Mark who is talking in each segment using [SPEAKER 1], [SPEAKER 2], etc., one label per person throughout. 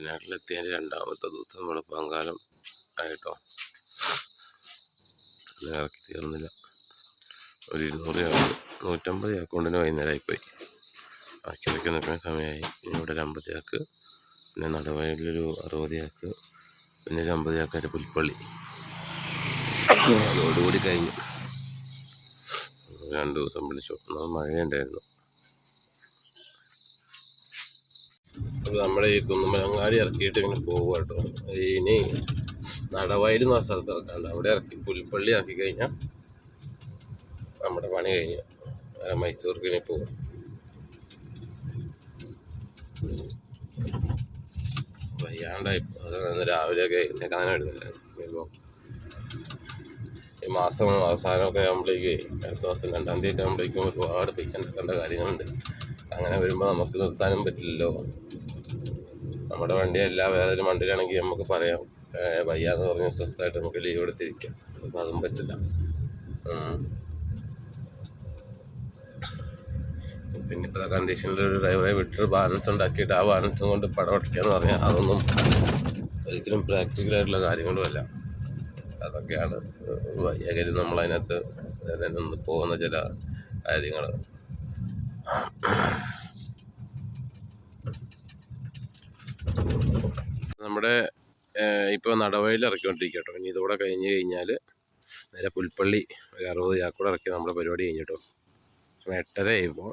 [SPEAKER 1] വയനാട്ടിലെത്തിയതിന്റെ രണ്ടാമത്തെ ദിവസം വെളുപ്പാങ്കാലം ആയിട്ടോ ഇന്ന് ഇറക്കി തീർന്നില്ല. ഒരു ഇരുന്നൂറ് ചാക്ക് നൂറ്റമ്പത് അക്കൗണ്ടിന് വൈകുന്നേരമായി പോയി ബാക്കി ഇറക്കി നിൽക്കുന്ന സമയമായി. പിന്നെ ഇവിടെ ഒരു അമ്പത് ചാക്ക് പിന്നെ നടവയലൊരു അറുപത് ചാക്ക് പിന്നെ ഒരു അമ്പത് ചാക്കായിട്ട് പുൽപ്പള്ളി. അതോടുകൂടി കഴിഞ്ഞു. രണ്ട് ദിവസം എന്നാൽ മഴയുണ്ടായിരുന്നു. അപ്പോൾ നമ്മുടെ ഈ കുന്നുമലങ്ങാടി ഇറക്കിയിട്ട് ഇങ്ങനെ പോകുക കേട്ടോ. ഇനി നടവയൽ എന്ന സ്ഥലത്ത് ഇറക്കാണ്ട് അവിടെ ഇറക്കി പുൽപ്പള്ളി ആക്കി കഴിഞ്ഞാൽ നമ്മുടെ പണി കഴിഞ്ഞു ആ, മൈസൂർക്ക് ഇനി പോകും വയ്യാണ്ടായി. അത് ഇന്ന് രാവിലെയൊക്കെ എഴുന്നേക്കാനും എടുക്കില്ല ഈ മാസം അവസാനമൊക്കെ ആകുമ്പോഴേക്ക് അടുത്ത മാസം രണ്ടാം തീയതി ആകുമ്പോഴേക്കും ഒരുപാട് പൈസ ഉണ്ടാക്കേണ്ട കാര്യങ്ങളുണ്ട്. അങ്ങനെ വരുമ്പോൾ നമുക്ക് നിർത്താനും പറ്റില്ലല്ലോ. നമ്മുടെ വണ്ടിയല്ല വേറെ ഒരു വണ്ടിയിലാണെങ്കിൽ നമുക്ക് പറയാം വയ്യാന്ന് പറഞ്ഞ് സ്വസ്ഥമായിട്ട് നമുക്ക് ലീവ് എടുത്തിരിക്കാം. അപ്പോൾ അതും പറ്റില്ല. പിന്നെ ഇപ്പോൾ കണ്ടീഷനിൽ ഒരു ഡ്രൈവറെ വിട്ട് ബാലൻസ് ഉണ്ടാക്കിയിട്ട് ആ ബാലൻസും കൊണ്ട് പടം എന്ന് പറഞ്ഞാൽ അതൊന്നും ഒരിക്കലും പ്രാക്ടിക്കലായിട്ടുള്ള കാര്യങ്ങളുമല്ല അതൊക്കെയാണ് വയ്യകരി നമ്മളതിനകത്ത് നിന്ന് പോകുന്ന ചില കാര്യങ്ങൾ നമ്മുടെ ഇപ്പോൾ നടവഴിയിൽ ഇറക്കിക്കൊണ്ടിരിക്കുക കേട്ടോ ഇനി ഇതോടെ കഴിഞ്ഞ് കഴിഞ്ഞാൽ നേരെ പുൽപ്പള്ളി ഒരു അറുപത് ചാക്കൂടെ ഇറക്കി നമ്മുടെ പരിപാടി കഴിഞ്ഞിട്ടോ. എട്ടര ആയിപ്പോൾ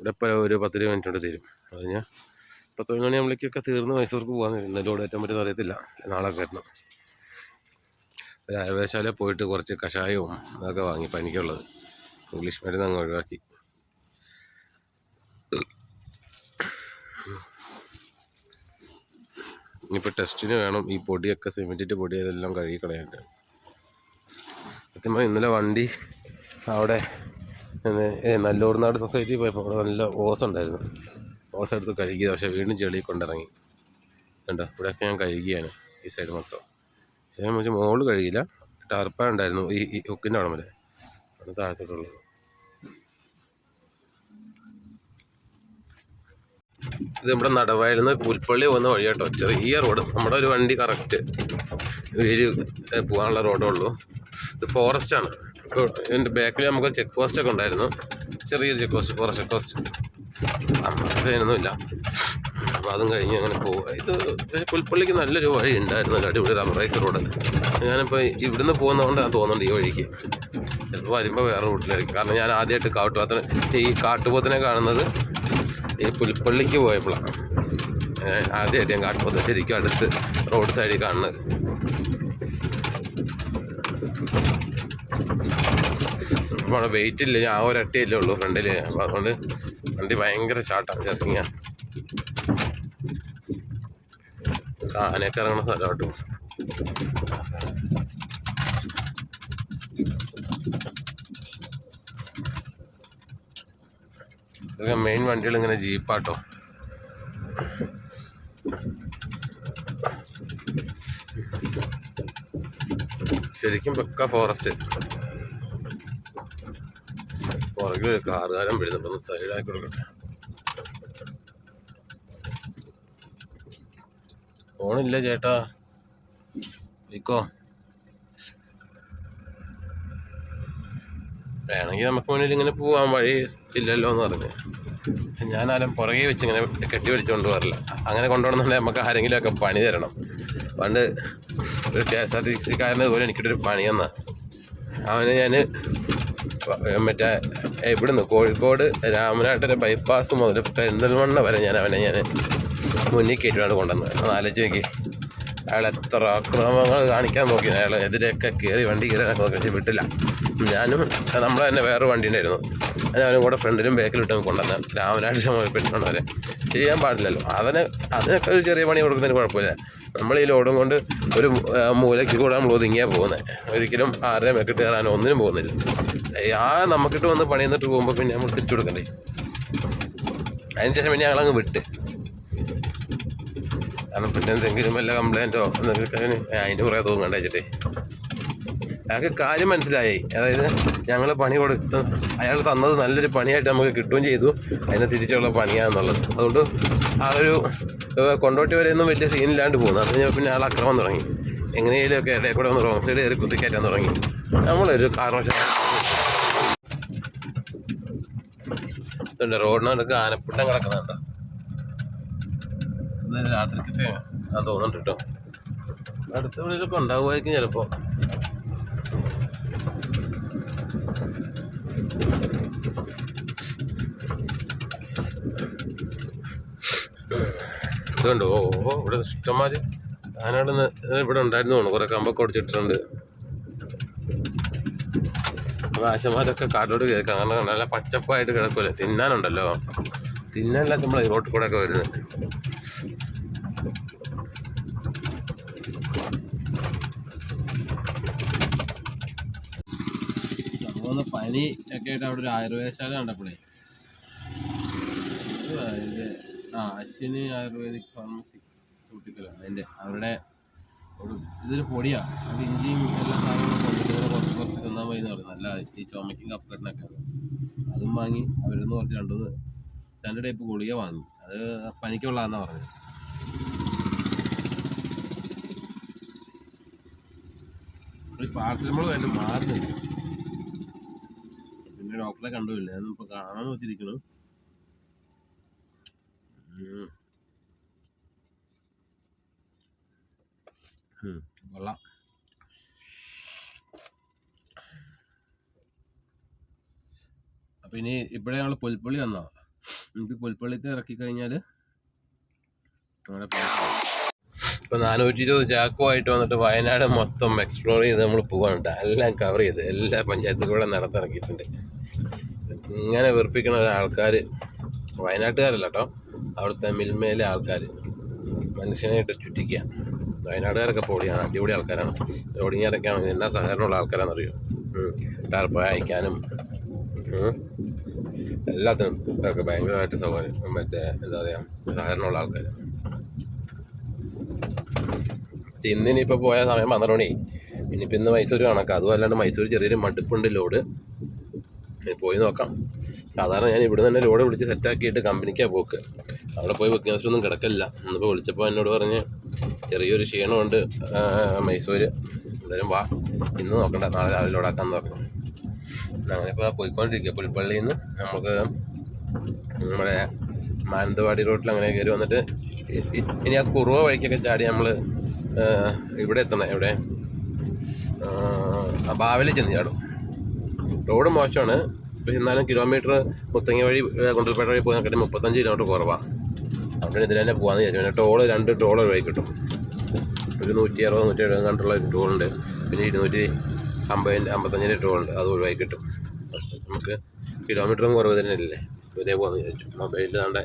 [SPEAKER 1] ഇവിടെ ഇപ്പോൾ ഒരു പത്ത് മിനിറ്റ് കൊണ്ട് തീരും. അത് കഴിഞ്ഞാൽ പത്ത് മണി ആകുമ്പോഴേക്കൊക്കെ തീർന്ന് മൈസൂർക്ക് പോകാൻ ഇന്നലെ ഇവിടെ ഏറ്റവും അറിയത്തില്ല. നാളെ വരണം ഒരു ആയുർവേദശാലയിൽ പോയിട്ട് കുറച്ച് കഷായവും അതൊക്കെ വാങ്ങി പനിക്കുള്ളത് ഇംഗ്ലീഷ് മരുന്ന് അങ്ങ് ഒഴിവാക്കി. ഇനിയിപ്പോൾ ടെസ്റ്റിന് വേണം. ഈ പൊടിയൊക്കെ സിമെന്റിന്റെ പൊടി അതെല്ലാം കഴുകി കളയാണ്ട്. സത്യമായി ഇന്നലെ വണ്ടി അവിടെ നല്ലൂർനാട് സൊസൈറ്റി പോയപ്പോൾ അവിടെ നല്ല ഓസ് ഉണ്ടായിരുന്നു. ഓസ് എടുത്ത് കഴുകി പക്ഷേ വീണ്ടും ചെളി കൊണ്ടിറങ്ങി. കണ്ടോ? ഇവിടെയൊക്കെ ഞാൻ കഴുകിയാണ് ഈ സൈഡ് മൊത്തം. പക്ഷേ മുകളിൽ കഴുകിയില്ല. ടാർപ്പ ഉണ്ടായിരുന്നു. ഈ ഈ ഹുക്കിന്റെ അവിടെ വരെ അത് താഴത്തോട്ടുള്ളത് ഇത് നമ്മുടെ നടവയലിൽ നിന്ന് പുൽപ്പള്ളി പോകുന്ന വഴി കേട്ടോ ചെറിയ റോഡ്. നമ്മുടെ ഒരു വണ്ടി കറക്റ്റ് ഒരു പോകാനുള്ള റോഡേ ഉള്ളൂ. ഇത് ഫോറസ്റ്റ് ആണ്. ഇപ്പോൾ ഇതിന്റെ ബാക്കിൽ നമുക്ക് ചെക്ക് പോസ്റ്റ് ഒക്കെ ഉണ്ടായിരുന്നു. ചെറിയൊരു check post forest check post അതിനൊന്നുമില്ല അപ്പോൾ അതും കഴിഞ്ഞ് അങ്ങനെ പോവുക ഇത് പുൽപ്പള്ളിക്ക് നല്ലൊരു വഴി ഉണ്ടായിരുന്നു. അടിപൊളി റബ്ബറൈസ് റോഡ് ഞാനിപ്പോൾ ഇവിടുന്ന് പോകുന്നതുകൊണ്ടാണ് തോന്നുന്നുണ്ട് ഈ വഴിക്ക്. ചിലപ്പോൾ വരുമ്പോൾ വേറെ റൂട്ടിലായിരിക്കും കാരണം ഞാൻ ആദ്യമായിട്ട് കാട്ടുപോത്തിനെ ഈ കാട്ടുപോത്തിനെ കാണുന്നത് ഈ പുൽപ്പള്ളിക്ക് പോയപ്പോഴാണ് ആദ്യമായിട്ട് ഞാൻ കാട്ടുപോത്ത് ശരിക്കും അടുത്ത് റോഡ് സൈഡിൽ കാണുന്നത്. അപ്പോൾ വെയിറ്റ് ഇല്ല ഞാൻ ഒരട്ടിയല്ലേ ഉള്ളൂ ഫ്രണ്ടിൽ അപ്പോൾ അതുകൊണ്ട് വണ്ടി ഭയങ്കര ചാട്ടാണ് ചെറുങ്ങിയ. ആനയൊക്കെ ഇറങ്ങണ സ്ഥലമാട്ടോ. ഇതൊക്കെ മെയിൻ വണ്ടികൾ ഇങ്ങനെ ജീപ്പാട്ടോ ശരിക്കും പക്ക ഫോറസ്റ്റ് പുറകിൽ ഒരു കാറുകാരൻ വരുന്നുണ്ട്. ഒന്ന് സൈഡാക്കി കൊടുക്കട്ടെ. ഫോണില്ല ചേട്ടാ. ഇക്കോ വേണമെങ്കിൽ നമുക്ക് മുന്നിൽ ഇങ്ങനെ പോവാൻ വഴി ഇല്ലല്ലോ എന്ന് പറഞ്ഞു. ഞാനാരും പുറകെ വെച്ച് ഇങ്ങനെ കെട്ടി വലിച്ചു കൊണ്ടുപോകാറില്ല അങ്ങനെ കൊണ്ടുപോകണമെന്നുണ്ടെങ്കിൽ നമുക്ക് ആരെങ്കിലുമൊക്കെ പണി തരണം. പണ്ട് ഒരു കെ എസ് ആർ ടി സിക്കാരന് ഇതുപോലെ എനിക്കിട്ടൊരു പണി തന്ന. അവന് ഞാൻ മറ്റേ ഇവിടുന്ന് കോഴിക്കോട് രാമനാട്ടിലെ ബൈപ്പാസ് മുതൽ പെരിന്തൽമണ്ണ വരെ ഞാൻ അവനെ ഞാൻ മുന്നിൽ കയറ്റിയാണ് കൊണ്ടുവന്നത്. ആലോചിച്ച് നോക്കി. അയാൾ എത്ര അക്രമങ്ങൾ കാണിക്കാൻ നോക്കി. അയാൾ എതിരെയൊക്കെ കയറി വണ്ടി കയറാനൊക്കെ നോക്കി. വിട്ടില്ല. ഞാനും നമ്മളെ തന്നെ വേറെ വണ്ടി ഉണ്ടായിരുന്നു ഞാനും കൂടെ ഫ്രണ്ടിലും ബാക്കിലിട്ടും കൊണ്ടുവന്ന രാമനാഴ്ച പെട്ടെന്ന് വരെ ചെയ്യാൻ പാടില്ലല്ലോ. അതിന് അതിനൊക്കെ ഒരു ചെറിയ പണി കൊടുക്കുന്നതിന് കുഴപ്പമില്ല. നമ്മൾ ഈ ലോഡും കൊണ്ട് ഒരു മൂലയ്ക്ക് കൂടെ നമ്മൾ ഒതുങ്ങിയാൽ പോകുന്നത് ഒരിക്കലും ആരുടെയും മെക്കിട്ട് കയറാനോ ഒന്നിനും പോകുന്നില്ല. ആ നമുക്കിട്ട് വന്ന് പണി എന്നിട്ട് പോകുമ്പോൾ പിന്നെ നമ്മൾ തിരിച്ചു കൊടുക്കണ്ടേ? അതിനുശേഷം പിന്നെ ഞങ്ങളങ്ങ് വിട്ട്. കാരണം പിന്നെ എന്തെങ്കിലും വല്ല കംപ്ലൈന്റോ എന്തെങ്കിലും അതിന്റെ കുറേ തോന്നും കണ്ടേ അയാൾക്ക് കാര്യം മനസ്സിലായി. അതായത് ഞങ്ങൾ പണി കൊടുത്ത് അയാൾ തന്നത് നല്ലൊരു പണിയായിട്ട് നമുക്ക് കിട്ടുകയും ചെയ്തു. അതിനെ തിരിച്ചുള്ള പണിയാണെന്നുള്ളത് അതുകൊണ്ട് ആ ഒരു കൊണ്ടോട്ടി വരെയൊന്നും വലിയ സീനില്ലാണ്ട് പോകുന്നു അത് കഴിഞ്ഞാൽ പിന്നെ ആൾ അക്രമം തുടങ്ങി. എങ്ങനെയെങ്കിലുമൊക്കെ ഇടയിൽ കൂടെ ഒന്ന് റോഡ് സൈഡ് കയറി കുത്തിക്കയറ്റാൻ തുടങ്ങി. നമ്മളൊരു കാരണവശാലും റോഡിനടുക്ക് ആനപ്പിട്ടം കിടക്കുന്നുണ്ട്. ഇന്നലെ രാത്രിക്കത്തെ ആ തോന്നുന്നുണ്ട് കേട്ടോ അടുത്ത വീട്ടിലൊക്കെ ഉണ്ടാവുമായിരിക്കും ചിലപ്പോൾ ഇതുണ്ട് ഓ ഓ ഇവിടെ ഇഷ്ടംമാതിരി ആനയുടെ ഇവിടെ ഉണ്ടായിരുന്നു തോന്നുന്നു. കുറേ കമ്പൊക്കെ ഒടിച്ചിട്ടുണ്ട്. ആശമാരൊക്കെ കാട്ടിലോട്ട് കേൾക്കാം. കാരണം നല്ല പച്ചപ്പായിട്ട് കിടക്കുമല്ലേ തിന്നാനുണ്ടല്ലോ. തിന്നാനല്ല നമ്മൾ റോട്ടിൽ കൂടെ ഒക്കെ വരുന്നത്. സംഭവം പനി ഒക്കെ ആയിട്ട് അവിടെ ഒരു ആയുർവേദശാല കണ്ടപ്പോഴേ അതിന്റെ ആ അശ്വിനി ആയുർവേദിക് ഫാർമസി സൂട്ടിക്കല അതിന്റെ അവരുടെ ഒരു ഇതൊരു പൊടിയാണ് അത് ഇഞ്ചിയും എല്ലാ സാധനങ്ങളും കുറച്ച് കുറച്ച് തിന്നാൻ മതി എന്ന് പറയും നല്ല ഈ ചുമക്കും കപ്പക്കെട്ടിനൊക്കെ അതും വാങ്ങി അവരിന്ന് കുറച്ച് രണ്ടു രണ്ട് ടൈപ്പ് ഗുളിക വാങ്ങി. അത് പനിക്കുള്ളതെന്നാണ് പറഞ്ഞത്. ഈ നമ്മൾ വേണ്ട മാറുന്നില്ല. പിന്നെ ഡോക്ടറെ കണ്ടുമില്ല. ഞാനിപ്പോൾ കാണാൻ വെച്ചിരിക്കണം കൊള്ളാം. അപ്പൊ ഇനി ഇവിടെ ഞങ്ങൾ പുൽപ്പള്ളി വന്നാ? നമുക്ക് പുൽപ്പള്ളിത്തെ ഇറക്കി കഴിഞ്ഞാൽ നമ്മുടെ ഇപ്പൊ നാനൂറ്റി ഇരുപത് ചാക്കുമായിട്ട് വന്നിട്ട് വയനാട് മൊത്തം എക്സ്പ്ലോർ ചെയ്ത് നമ്മൾ പോകാനുണ്ട് എല്ലാം കവർ ചെയ്ത് എല്ലാ പഞ്ചായത്തും കൂടെ നടത്തിറക്കിയിട്ടുണ്ട്. ഇങ്ങനെ വെറുപ്പിക്കുന്ന ആൾക്കാർ വയനാട്ടുകാരല്ല കേട്ടോ. അവിടുത്തെ മിൽമയിലെ ആൾക്കാർ മനുഷ്യനായിട്ട് ചുറ്റിക്കുക വയനാട്ടുകാരൊക്കെ പൊടിയാണ് അടിപൊളി ആൾക്കാരാണ്. ഓടിങ്ങാരൊക്കെയാണ് എന്നാ സഹകരണമുള്ള ആൾക്കാരാണെന്നറിയോ? ടാർപ്പായ അയക്കാനും. എല്ലാത്തിനും ഭയങ്കരമായിട്ട് സൗകര്യം മറ്റേ എന്താ പറയുക സഹകരണമുള്ള ആൾക്കാർ ഇന്നിനിപ്പോൾ പോയ സമയം പന്ത്രണ്ട് മണി. ഇനിയിപ്പോൾ ഇന്ന് മൈസൂർ കണക്കാം അതും അല്ലാണ്ട് മൈസൂർ ചെറിയൊരു മടുപ്പുണ്ട് ലോഡ്. പോയി നോക്കാം. സാധാരണ ഞാൻ ഇവിടെ തന്നെ ലോഡ് വിളിച്ച് സെറ്റാക്കിയിട്ട് കമ്പനിക്കാണ് പോക്ക്. അവിടെ പോയി ബുക്കിംഗ് ഹൗസിലൊന്നും കിടക്കില്ല ഇന്നിപ്പോൾ വിളിച്ചപ്പോൾ എന്നോട് പറഞ്ഞ് ചെറിയൊരു ക്ഷീണമുണ്ട് മൈസൂർ എന്തായാലും വാ. ഇന്ന് നോക്കണ്ട. നാളെ രാവിലെ ലോഡാക്കാൻ പറഞ്ഞു അങ്ങനെ ഇപ്പോൾ പോയിക്കൊണ്ടിരിക്കുക. പുൽപ്പള്ളിയിൽ നിന്ന് നമുക്ക് നമ്മുടെ മാനന്തവാടി റോട്ടിൽ അങ്ങനെ കയറി വന്നിട്ട് ഇനി ആ കുറുവ വഴിക്കൊക്കെ ചാടി നമ്മൾ ഇവിടെ എത്തണം. എവിടെ? ആ ബാവലി ചെന്ന് ചാടും. റോഡ് മോശമാണ്. പക്ഷെ എന്നാലും കിലോമീറ്റർ മുത്തങ്ങ വഴി ഏ, കുണ്ടൽപേട്ട വഴി പോയി നോക്കിയിട്ട് മുപ്പത്തഞ്ച് കിലോമീറ്റർ കുറവാണ് അവിടെ ഇതിൽ തന്നെ പോകാമെന്ന് വിചാരിച്ചു. പിന്നെ ടോൾ രണ്ട് ടോൾ വഴി കിട്ടും. ഒരു നൂറ്റി അറുപത് നൂറ്റി എഴുപത് കണ്ടുള്ള ടോളുണ്ട് പിന്നെ ഇരുന്നൂറ്റി അമ്പതിന്റെ അമ്പത്തഞ്ചിന്റെ ടോളുണ്ട് അത് ഒഴിവായി കിട്ടും. നമുക്ക് കിലോമീറ്ററും കുറവ് തന്നെ ഇല്ലേ ഇതേ പോകുന്ന വിചാരിച്ചു. മൊബൈലിൽ നമ്മുടെ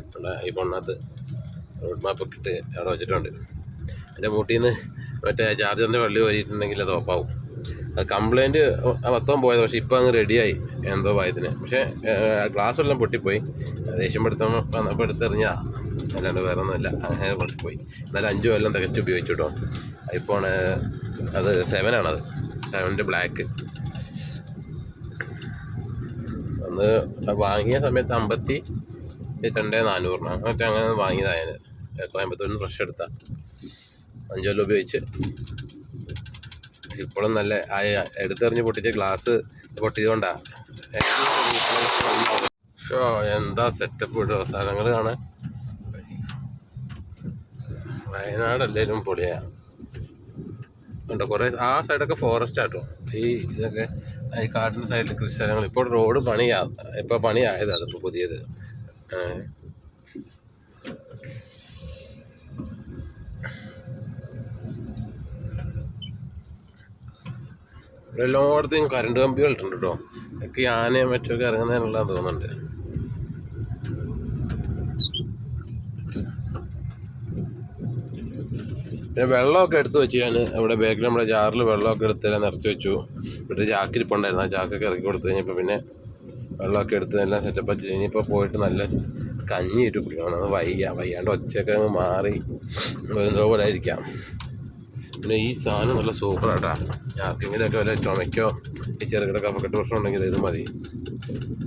[SPEAKER 1] ഐഫോണിനകത്ത് റോഡ് മാപ്പൊക്കെ ഇട്ട് അവിടെ വെച്ചിട്ടുണ്ട്. എന്റെ മൂട്ടിൽ നിന്ന് മറ്റേ ചാർജറിന്റെ വള്ളി വരിയിട്ടുണ്ടെങ്കിൽ അത് ഓപ്പാവും അത് കംപ്ലൈന്റ് മൊത്തം പോയത് പക്ഷേ ഇപ്പോൾ അങ്ങ് റെഡിയായി എന്തോ പായത്തിന് പക്ഷേ ഗ്ലാസ് എല്ലാം പൊട്ടിപ്പോയി. ദേഷ്യം പെടുത്താൻ വന്നപ്പോൾ എടുത്തെറിഞ്ഞാ അല്ലാണ്ട് വേറെ ഒന്നുമില്ല അങ്ങനെ പൊട്ടിപ്പോയി. എന്നാലും അഞ്ചു കൊല്ലം തികച്ച് ഉപയോഗിച്ചു കേട്ടോ ഐഫോൺ അത് സെവനാണത് സെവന്റെ ബ്ലാക്ക് അന്ന് വാങ്ങിയ സമയത്ത് അമ്പത്തി രണ്ടേ നാനൂറിനാണ്. മറ്റേ അങ്ങനെ വാങ്ങിയതായത് കോയമ്പത്തൂരിന് ഫ്രഷ് എടുത്ത അഞ്ചു കൊല്ലം ഉപയോഗിച്ച് ഇപ്പോഴും നല്ല ആ എടുത്തെറിഞ്ഞ് പൊട്ടിച്ച ഗ്ലാസ് പൊട്ടിയതുകൊണ്ടാ. ഷോ എന്താ സെറ്റപ്പ് ഇടുക സ്ഥലങ്ങൾ കാണാൻ? വയനാട് എല്ലാവരും പൊളിയാ. ഉണ്ട് കുറേ ആ സൈഡൊക്കെ ഫോറസ്റ്റ് ആട്ടോ. ഈ ഇതൊക്കെ ഈ കാട്ടിന്റെ സൈഡിൽ കൃഷി സ്ഥലങ്ങൾ. ഇപ്പോൾ റോഡ് പണിയാ ഇപ്പോൾ പണിയായതാണ് ഇപ്പോൾ പുതിയത്. എല്ലായിടത്തും കറണ്ട് കമ്പി കളിട്ടുണ്ട് കേട്ടോ. ഇതൊക്കെ ആനയും മറ്റൊക്കെ ഇറങ്ങുന്നതിനുള്ളതാന്ന് തോന്നുന്നുണ്ട്. പിന്നെ വെള്ളമൊക്കെ എടുത്ത് വെച്ച് ഞാൻ ഇവിടെ ബാക്കിൽ നമ്മുടെ ജാറിൽ വെള്ളമൊക്കെ എടുത്ത് എല്ലാം നിറച്ച് വെച്ചു. ഇവിടെ ചാക്കിരിപ്പുണ്ടായിരുന്നു ആ ചാക്കൊക്കെ ഇറക്കി കൊടുത്തു കഴിഞ്ഞപ്പോൾ പിന്നെ വെള്ളമൊക്കെ എടുത്ത് എല്ലാം സെറ്റപ്പ് ആക്കി. ഇനിയിപ്പോൾ പോയിട്ട് നല്ല കഞ്ഞി ഇട്ട് കുടിക്കണം. അത് വയ്യ വയ്യാണ്ട് ഒച്ചയൊക്കെ അങ്ങ് മാറി. എന്തോ പോലെ ആയിരിക്കാം. പിന്നെ ഈ സാധനം നല്ല സൂപ്പറാട്ടാ ആർക്കെങ്കിലുമൊക്കെ വല്ല ചുമയ്ക്കോ ചെറുകിട കഫക്കെട്ട് പ്രശ്നം ഉണ്ടെങ്കിൽ ഇത് മതി.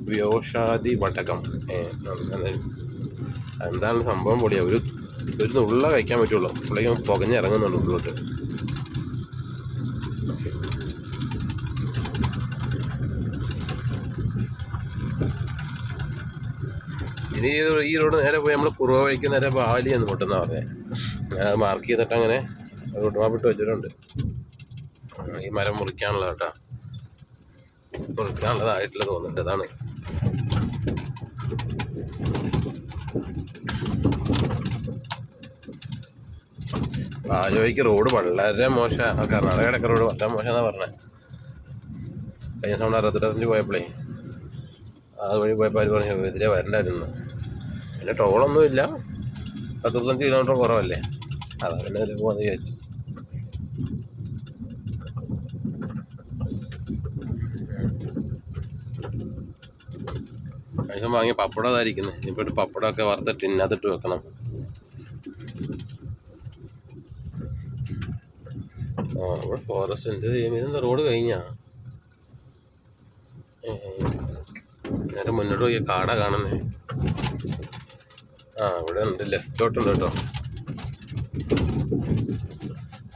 [SPEAKER 1] വ്യോഷാദി അത് എന്താണ് സംഭവം പൊടിയാ. ഒരു ഒരു നുള്ള കഴിക്കാൻ പറ്റുള്ളൂ. പുള്ളിക്ക് പുകഞ്ഞിറങ്ങുന്നുണ്ട് ഉള്ളിലോട്ട്. ഇനി ഈ റോഡ് നേരെ പോയി നമ്മൾ കുറവ് വഴിക്ക് നേരെ ബാലി എന്ന് പൊട്ടുന്ന പറഞ്ഞത് ഞാൻ മാർക്ക് ചെയ്തിട്ട് അങ്ങനെ റോഡ് വാപ്പിട്ട് വെച്ചിട്ടുണ്ട്. ഈ മരം മുറിക്കാനുള്ള കേട്ടാ. മുറിക്കാനുള്ളതായിട്ടുള്ള തോന്നുന്നുണ്ട് അതാണ് ആലുവയ്ക്ക് റോഡ് വളരെ മോശമാണ് കർണാടകയുടെയൊക്കെ റോഡ് വളരെ മോശം എന്നാ പറഞ്ഞത് കഴിഞ്ഞ സമയം അറുപത്തെട്ടറിഞ്ഞ് പോയപ്പോഴേ അതുവഴി പോയപ്പോൾ അവർ പറഞ്ഞു എതിരെ വരണ്ടായിരുന്നു. പിന്നെ ടോളൊന്നുമില്ല പത്ത് കിലോമീറ്റർ കുറവല്ലേ. അതാ പിന്നെ അതിൽ പോകാന്ന് വിചാരിച്ചു. പൈസ വാങ്ങിയ പപ്പടം അതായിരിക്കുന്നത് ഇനിയിപ്പോൾ ഒരു പപ്പടമൊക്കെ വറുത്തിട്ട് ഇന്നകത്തിട്ട് വെക്കണം. ആ ഇവിടെ ഫോറസ്റ്റ് എന്ത് ചെയ്യും ഇതെന്താ റോഡ് കഴിഞ്ഞാ? നേരെ മുന്നോട്ട് പോയി കാട കാണുന്നേ. ആ ഇവിടെ ഉണ്ട്. ലെഫ്റ്റോട്ടുണ്ട് കേട്ടോ.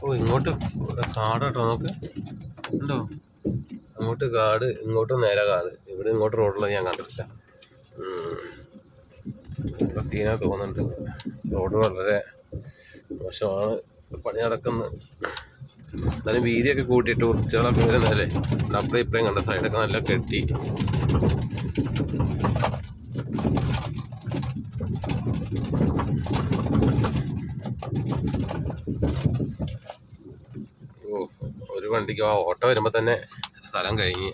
[SPEAKER 1] ഓ ഇങ്ങോട്ട് കാട് കേട്ടോ നമുക്ക് ഉണ്ടോ? അങ്ങോട്ട് കാട് ഇങ്ങോട്ട് നേരെ കാട്. ഇവിടെ ഇങ്ങോട്ട് റോഡിലാണ് ഞാൻ കണ്ടിട്ടില്ല. സീന തോന്നുന്നുണ്ട്. റോഡ് വളരെ മോശമാണ്. പണി നടക്കുന്നത് എന്നാലും വീതിയൊക്കെ കൂട്ടിയിട്ട് കുറച്ചുകളൊക്കെ വരുന്നതല്ലേ? അപ്പുറം ഇപ്പുറം കണ്ട സൈഡൊക്കെ നല്ല കെട്ടി. ഓ ഒരു വണ്ടിക്ക് ആ ഓട്ടോ വരുമ്പോൾ തന്നെ സ്ഥലം കഴിഞ്ഞ്.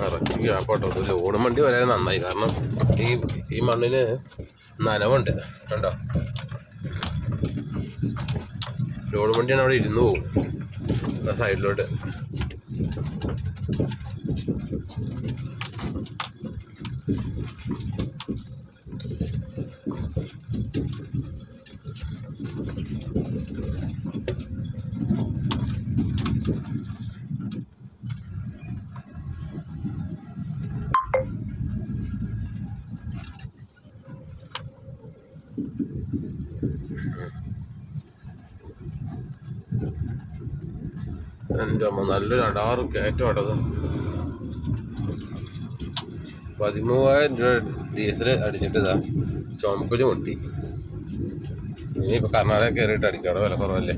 [SPEAKER 1] കറക്റ്റ് കേട്ടോ ഒരു ലോഡും വണ്ടി വരാൻ നന്നായി. കാരണം ഈ ഈ മണ്ണിന് നനവുണ്ട്. കണ്ടോ? ലോഡ് വണ്ടിയാണ് അവിടെ ഇരുന്ന് പോകും ആ സൈഡിലോട്ട്. എന്റെ അമ്മ നല്ലൊരു അടാറ് കയറ്റമാട്ടത് പതിമൂവായിരം രൂപ ഡീസൽ അടിച്ചിട്ട് ഇതാ ചുമപ്പിൽ മുട്ടി. ഇനിയിപ്പോൾ കർണാടക കയറിയിട്ട് അടിക്കണം വില കുറവല്ലേ?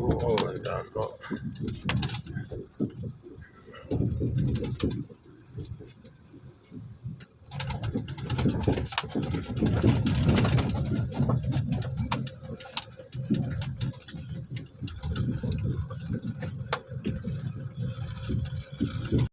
[SPEAKER 1] ഓ എന്താണോ